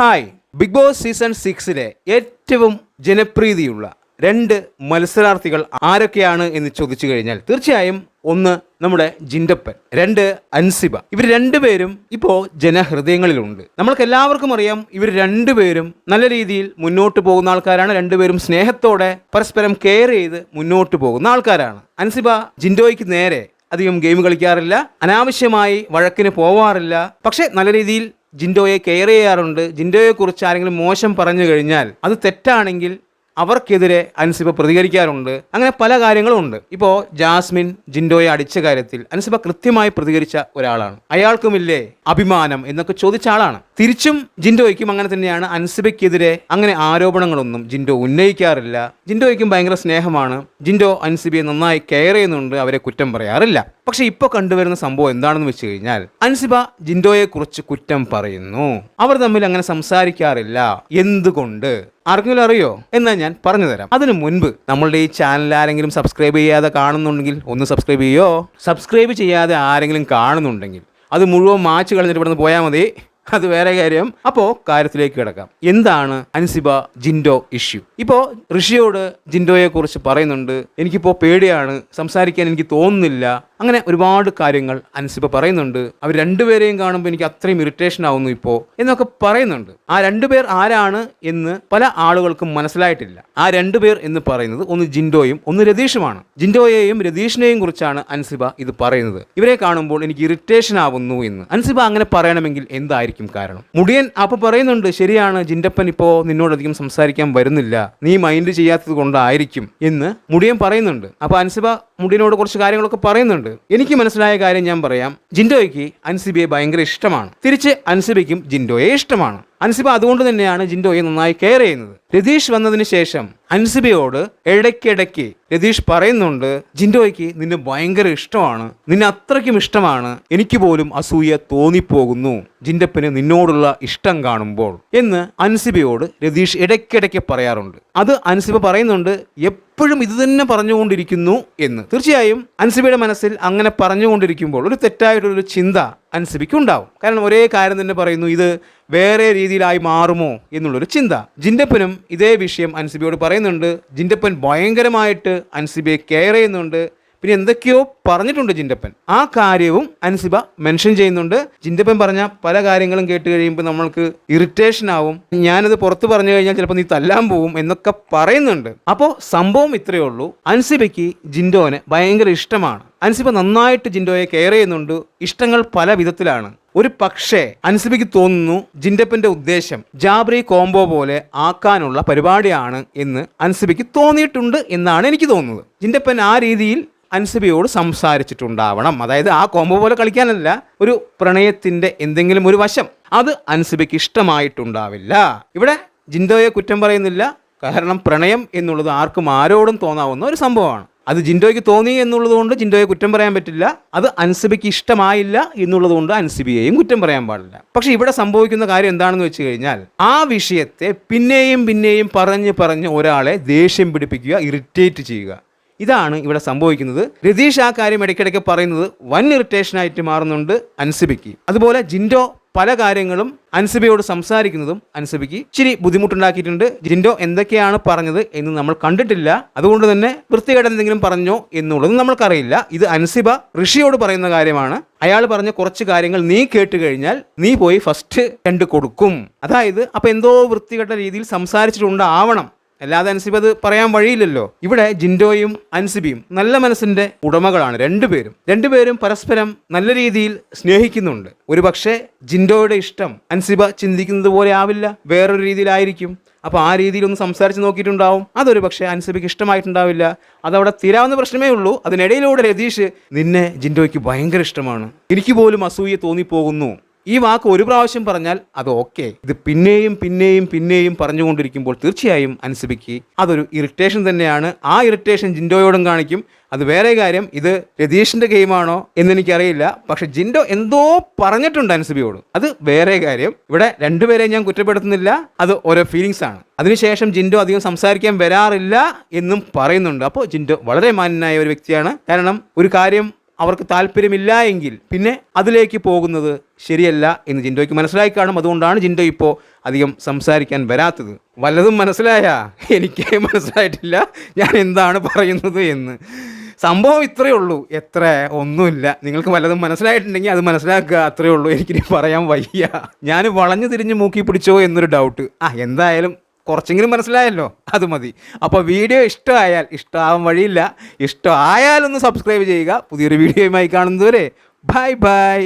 Hi. Big boss season സിക്സിലെ ഏറ്റവും ജനപ്രീതിയുള്ള രണ്ട് മത്സരാർത്ഥികൾ ആരൊക്കെയാണ് എന്ന് ചോദിച്ചു കഴിഞ്ഞാൽ തീർച്ചയായും ഒന്ന് നമ്മുടെ ജിൻഡപ്പൻ രണ്ട് അൻസിബ. ഇവർ രണ്ടുപേരും ഇപ്പോൾ ജനഹൃദയങ്ങളിലുണ്ട്. നമ്മൾക്ക് എല്ലാവർക്കും അറിയാം ഇവർ രണ്ടുപേരും നല്ല രീതിയിൽ മുന്നോട്ട് പോകുന്ന ആൾക്കാരാണ്. രണ്ടുപേരും സ്നേഹത്തോടെ പരസ്പരം കെയർ ചെയ്ത് മുന്നോട്ട് പോകുന്ന ആൾക്കാരാണ്. അൻസിബ ജിൻഡോയ്ക്ക് നേരെ അധികം ഗെയിം കളിക്കാറില്ല. അനാവശ്യമായി വഴക്കിന് പോവാറില്ല. പക്ഷേ നല്ല രീതിയിൽ ജിൻഡോയെ കെയർ ചെയ്യാറുണ്ട്. ജിൻഡോയെക്കുറിച്ച് ആരെങ്കിലും മോശം പറഞ്ഞു കഴിഞ്ഞാൽ അത് തെറ്റാണെങ്കിൽ അവർക്കെതിരെ അൻസിബ പ്രതികരിക്കാറുണ്ട്. അങ്ങനെ പല കാര്യങ്ങളും ഉണ്ട് ഇപ്പോൾ ജാസ്മിൻ ജിൻഡോയെ അടിച്ച കാര്യത്തിൽ അൻസിബ കൃത്യമായി പ്രതികരിച്ച ഒരാളാണ്. അയാൾക്കുമില്ലേ അഭിമാനം എന്നൊക്കെ ചോദിച്ച ആളാണ്. തിരിച്ചും ജിൻഡോയ്ക്കും അങ്ങനെ തന്നെയാണ് അൻസിബയ്ക്കെതിരെ അങ്ങനെ ആരോപണങ്ങളൊന്നും ജിൻഡോ ഉന്നയിക്കാറില്ല. ജിൻഡോയ്ക്കും ഭയങ്കര സ്നേഹമാണ്. ജിൻഡോ അൻസിബയെ നന്നായി കെയർ ചെയ്യുന്നുണ്ട് അവരെ കുറ്റം പറയാറില്ല. പക്ഷെ ഇപ്പോൾ കണ്ടുവരുന്ന സംഭവം എന്താണെന്ന് വെച്ച് കഴിഞ്ഞാൽ അൻസിബ ജിൻഡോയെ കുറിച്ച് കുറ്റം പറയുന്നു. അവർ തമ്മിൽ അങ്ങനെ സംസാരിക്കാറില്ല. എന്തുകൊണ്ട്? ആർക്കെങ്കിലും അറിയോ? എന്നാ ഞാൻ പറഞ്ഞു തരാം. അതിനു മുൻപ് നമ്മളുടെ ഈ ചാനൽ ആരെങ്കിലും സബ്സ്ക്രൈബ് ചെയ്യാതെ കാണുന്നുണ്ടെങ്കിൽ ഒന്ന് സബ്സ്ക്രൈബ് ചെയ്യോ? സബ്സ്ക്രൈബ് ചെയ്യാതെ ആരെങ്കിലും കാണുന്നുണ്ടെങ്കിൽ അത് മുഴുവൻ മാച്ച് കളഞ്ഞിട്ട് ഇവിടുന്ന് പോയാൽ മതി. അത് വേറെ കാര്യം. അപ്പോൾ കാര്യത്തിലേക്ക് കിടക്കാം. എന്താണ് അൻസിബ ജിൻഡോ ഇഷ്യൂ? ഇപ്പോ ഋഷിയോട് ജിൻഡോയെ കുറിച്ച് പറയുന്നുണ്ട്. എനിക്കിപ്പോൾ പേടിയാണ്. സംസാരിക്കാൻ എനിക്ക് തോന്നുന്നില്ല. അങ്ങനെ ഒരുപാട് കാര്യങ്ങൾ അൻസിബ പറയുന്നുണ്ട്. അവർ രണ്ടുപേരെയും കാണുമ്പോൾ എനിക്ക് അത്രയും ഇറിറ്റേഷൻ ആവുന്നു ഇപ്പോൾ എന്നൊക്കെ പറയുന്നുണ്ട്. ആ രണ്ടുപേർ ആരാണ് എന്ന് പല ആളുകൾക്കും മനസ്സിലായിട്ടില്ല. ആ രണ്ടുപേർ എന്ന് പറയുന്നത് ഒന്ന് ജിൻഡോയും ഒന്ന് രതീഷുമാണ്. ജിൻഡോയെയും രതീഷിനെയും കുറിച്ചാണ് അൻസിബ ഇത് പറയുന്നത്. ഇവരെ കാണുമ്പോൾ എനിക്ക് ഇറിറ്റേഷൻ ആവുന്നു എന്ന്. അൻസിബ അങ്ങനെ പറയണമെങ്കിൽ എന്തായിരിക്കും കാരണം? മുടിയൻ അപ്പൊ പറയുന്നുണ്ട് ശരിയാണ് ജിൻഡപ്പൻ ഇപ്പോ നിന്നോടധികം സംസാരിക്കാൻ വരുന്നില്ല. നീ മൈൻഡ് ചെയ്യാത്തത് കൊണ്ടായിരിക്കും എന്ന് മുടിയൻ പറയുന്നുണ്ട്. അപ്പൊ അൻസിബ മുടിയനോട് കുറച്ച് കാര്യങ്ങളൊക്കെ പറയുന്നുണ്ട്. എനിക്ക് മനസ്സിലായ കാര്യം ഞാൻ പറയാം. ജിൻഡോയ്ക്ക് അൻസിബിയെ ഭയങ്കര ഇഷ്ടമാണ്. തിരിച്ച് അൻസിബയ്ക്കും ജിൻഡോയെ ഇഷ്ടമാണ്. അൻസിബ അതുകൊണ്ട് തന്നെയാണ് ജിൻഡോയെ നന്നായി കെയർ ചെയ്യുന്നത്. രതീഷ് വന്നതിന് ശേഷം അൻസിബയോട് ഇടയ്ക്കിടയ്ക്ക് രതീഷ് പറയുന്നുണ്ട് ജിൻഡോയ്ക്ക് നിന്നെ ഭയങ്കര ഇഷ്ടമാണ് നിന്നെ അത്രയ്ക്കും ഇഷ്ടമാണ് എനിക്ക് പോലും അസൂയ തോന്നിപ്പോകുന്നു ജിൻഡപ്പന് നിന്നോടുള്ള ഇഷ്ടം കാണുമ്പോൾ എന്ന് അൻസിബയോട് രതീഷ് ഇടയ്ക്കിടയ്ക്ക് പറയാറുണ്ട്. അത് അൻസിബ പറയുന്നുണ്ട് എപ്പോഴും ഇത് തന്നെ പറഞ്ഞുകൊണ്ടിരിക്കുന്നു എന്ന്. തീർച്ചയായും അൻസിബയുടെ മനസ്സിൽ അങ്ങനെ പറഞ്ഞുകൊണ്ടിരിക്കുമ്പോൾ ഒരു തെറ്റായിട്ടുള്ളൊരു ചിന്ത അൻസിബയ്ക്ക് ഉണ്ടാവും കാരണം ഒരേ കാര്യം തന്നെ പറയുന്നു ഇത് വേറെ രീതിയിലായി മാറുമോ എന്നുള്ളൊരു ചിന്ത. ജിൻഡപ്പനും ഇതേ വിഷയം അൻസിബിയോട് പറയുന്നുണ്ട്. ജിൻഡപ്പൻ ഭയങ്കരമായിട്ട് അൻസിബിയെ കെയർ ചെയ്യുന്നുണ്ട്. പിന്നെ എന്തൊക്കെയോ പറഞ്ഞിട്ടുണ്ട് ജിൻഡപ്പൻ. ആ കാര്യവും അൻസിബ മെൻഷൻ ചെയ്യുന്നുണ്ട്. ജിൻഡപ്പൻ പറഞ്ഞ പല കാര്യങ്ങളും കേട്ട് കഴിയുമ്പോൾ നമ്മൾക്ക് ഇറിറ്റേഷൻ ആവും. ഞാനത് പുറത്ത് പറഞ്ഞു കഴിഞ്ഞാൽ ചിലപ്പോൾ നീ തല്ലാൻ പോവും എന്നൊക്കെ പറയുന്നുണ്ട്. അപ്പോൾ സംഭവം ഇത്രയേ ഉള്ളൂ. അൻസിബയ്ക്ക് ജിൻഡോനെ ഭയങ്കര ഇഷ്ടമാണ്. അൻസിബ നന്നായിട്ട് ജിൻഡോയെ കെയർ ചെയ്യുന്നുണ്ട്. ഇഷ്ടങ്ങൾ പല വിധത്തിലാണ്. ഒരു പക്ഷേ അൻസിബയ്ക്ക് തോന്നുന്നു ജിൻഡപ്പന്റെ ഉദ്ദേശം ജാബ്രി കോംബോ പോലെ ആക്കാനുള്ള പരിപാടിയാണ് എന്ന് അൻസിബയ്ക്ക് തോന്നിയിട്ടുണ്ട് എന്നാണ് എനിക്ക് തോന്നുന്നത്. ജിൻഡപ്പൻ ആ രീതിയിൽ അൻസിബയോട് സംസാരിച്ചിട്ടുണ്ടാവണം. അതായത് ആ കോംബോ പോലെ കളിക്കാനല്ല ഒരു പ്രണയത്തിന്റെ എന്തെങ്കിലും ഒരു വശം. അത് അൻസബിക്ക് ഇഷ്ടമായിട്ടുണ്ടാവില്ല. ഇവിടെ ജിൻഡോയെ കുറ്റം പറയുന്നില്ല. കാരണം പ്രണയം എന്നുള്ളത് ആർക്കും ആരോടും തോന്നാവുന്ന ഒരു സംഭവമാണ്. അത് ജിൻഡോയ്ക്ക് തോന്നി എന്നുള്ളതുകൊണ്ട് ജിൻഡോയെ കുറ്റം പറയാൻ പറ്റില്ല. അത് അൻസബിക്ക് ഇഷ്ടമായില്ല എന്നുള്ളതുകൊണ്ട് അൻസിബിയെയും കുറ്റം പറയാൻ പാടില്ല. പക്ഷെ ഇവിടെ സംഭവിക്കുന്ന കാര്യം എന്താണെന്ന് വെച്ച് കഴിഞ്ഞാൽ ആ വിഷയത്തെ പിന്നെയും പിന്നെയും പറഞ്ഞ് പറഞ്ഞ് ഒരാളെ ദേഷ്യം പിടിപ്പിക്കുക ഇറിറ്റേറ്റ് ചെയ്യുക. ഇതാണ് ഇവിടെ സംഭവിക്കുന്നത്. രതീഷ് ആ കാര്യം ഇടയ്ക്കിടയ്ക്ക് പറയുന്നത് വൻ ഇറിറ്റേഷനായിട്ട് മാറുന്നുണ്ട് അൻസിബിക്ക്. അതുപോലെ ജിൻഡോ പല കാര്യങ്ങളും അൻസിബയോട് സംസാരിക്കുന്നതും അൻസിബിക്ക് ഇച്ചിരി ബുദ്ധിമുട്ടുണ്ടാക്കിയിട്ടുണ്ട്. ജിൻഡോ എന്തൊക്കെയാണ് പറഞ്ഞത് എന്ന് നമ്മൾ കണ്ടിട്ടില്ല. അതുകൊണ്ട് തന്നെ വൃത്തികേട് എന്തെങ്കിലും പറഞ്ഞോ എന്നുള്ളത് നമ്മൾക്കറിയില്ല. ഇത് അൻസിബ ഋഷിയോട് പറയുന്ന കാര്യമാണ്. അയാൾ പറഞ്ഞ കുറച്ച് കാര്യങ്ങൾ നീ കേട്ട് കഴിഞ്ഞാൽ നീ പോയി ഫസ്റ്റ് രണ്ട് കൊടുക്കും. അതായത് അപ്പൊ എന്തോ വൃത്തികെട്ട രീതിയിൽ സംസാരിച്ചിട്ടുണ്ടാവണം. അല്ലാതെ അൻസിബ് അത് പറയാൻ വഴിയില്ലല്ലോ. ഇവിടെ ജിൻഡോയും അൻസിബിയും നല്ല മനസ്സിന്റെ ഉടമകളാണ് രണ്ടുപേരും രണ്ടുപേരും പരസ്പരം നല്ല രീതിയിൽ സ്നേഹിക്കുന്നുണ്ട്. ഒരു പക്ഷേ ജിൻഡോയുടെ ഇഷ്ടം അൻസിബ ചിന്തിക്കുന്നത് പോലെ ആവില്ല. വേറൊരു രീതിയിലായിരിക്കും. അപ്പോൾ ആ രീതിയിൽ ഒന്ന് സംസാരിച്ച് നോക്കിയിട്ടുണ്ടാവും. അതൊരു പക്ഷേ അൻസിബിക്ക് ഇഷ്ടമായിട്ടുണ്ടാവില്ല. അതവിടെ തീരാവുന്ന പ്രശ്നമേ ഉള്ളൂ. അതിനിടയിലൂടെ രതീഷ് നിന്നെ ജിൻഡോയ്ക്ക് ഭയങ്കര ഇഷ്ടമാണ്. എനിക്ക് പോലും അസൂയ തോന്നിപ്പോകുന്നു. ഈ വാക്ക് ഒരു പ്രാവശ്യം പറഞ്ഞാൽ അത് ഓക്കെ. ഇത് പിന്നെയും പിന്നെയും പിന്നെയും പറഞ്ഞുകൊണ്ടിരിക്കുമ്പോൾ തീർച്ചയായും അനുസരിക്ക് അതൊരു ഇറിറ്റേഷൻ തന്നെയാണ്. ആ ഇറിറ്റേഷൻ ജിൻഡോയോടും കാണിക്കും. അത് വേറെ കാര്യം ഇത് രതീഷിന്റെ ഗെയിമാണോ എന്ന് എനിക്കറിയില്ല പക്ഷെ ജിൻഡോ എന്തോ പറഞ്ഞിട്ടുണ്ട് അനുസബിയോട് അത് വേറെ കാര്യം. ഇവിടെ രണ്ടുപേരെ ഞാൻ കുറ്റപ്പെടുത്തുന്നില്ല. അത് ഓരോ ഫീലിങ്സ് ആണ്. അതിനുശേഷം ജിൻഡോ അധികം സംസാരിക്കാൻ വരാറില്ല എന്നും പറയുന്നുണ്ട്. അപ്പോൾ ജിൻഡോ വളരെ മാന്യനായ ഒരു വ്യക്തിയാണ്. കാരണം ഒരു കാര്യം അവർക്ക് താല്പര്യമില്ല എങ്കിൽ പിന്നെ അതിലേക്ക് പോകുന്നത് ശരിയല്ല എന്ന് ജിൻഡോയ്ക്ക് മനസ്സിലായി കാണും. അതുകൊണ്ടാണ് ജിൻഡോ ഇപ്പോൾ അധികം സംസാരിക്കാൻ വരാത്തത്. വല്ലതും മനസ്സിലായ? എനിക്ക് മനസ്സിലായിട്ടില്ല. ഞാൻ എന്താണ് പറയുന്നത് എന്ന്. സംഭവം ഇത്രയേ ഉള്ളൂ. എത്ര? ഒന്നുമില്ല. നിങ്ങൾക്ക് വല്ലതും മനസ്സിലായിട്ടുണ്ടെങ്കിൽ അത് മനസ്സിലാക്കുക. അത്രയേ ഉള്ളൂ. എനിക്കിനി പറയാൻ വയ്യ. ഞാൻ വളഞ്ഞു തിരിഞ്ഞ് മൂക്കി പിടിച്ചോ എന്നൊരു ഡൗട്ട് ആ എന്തായാലും കുറച്ചെങ്കിലും മനസ്സിലായല്ലോ അത് മതി. അപ്പോൾ വീഡിയോ ഇഷ്ടമായാൽ ഇഷ്ടമാവാൻ വഴിയില്ല ഇഷ്ടമായാലൊന്ന് സബ്സ്ക്രൈബ് ചെയ്യുക. പുതിയൊരു വീഡിയോയുമായി കാണുന്നതുവരെ ബൈ ബൈ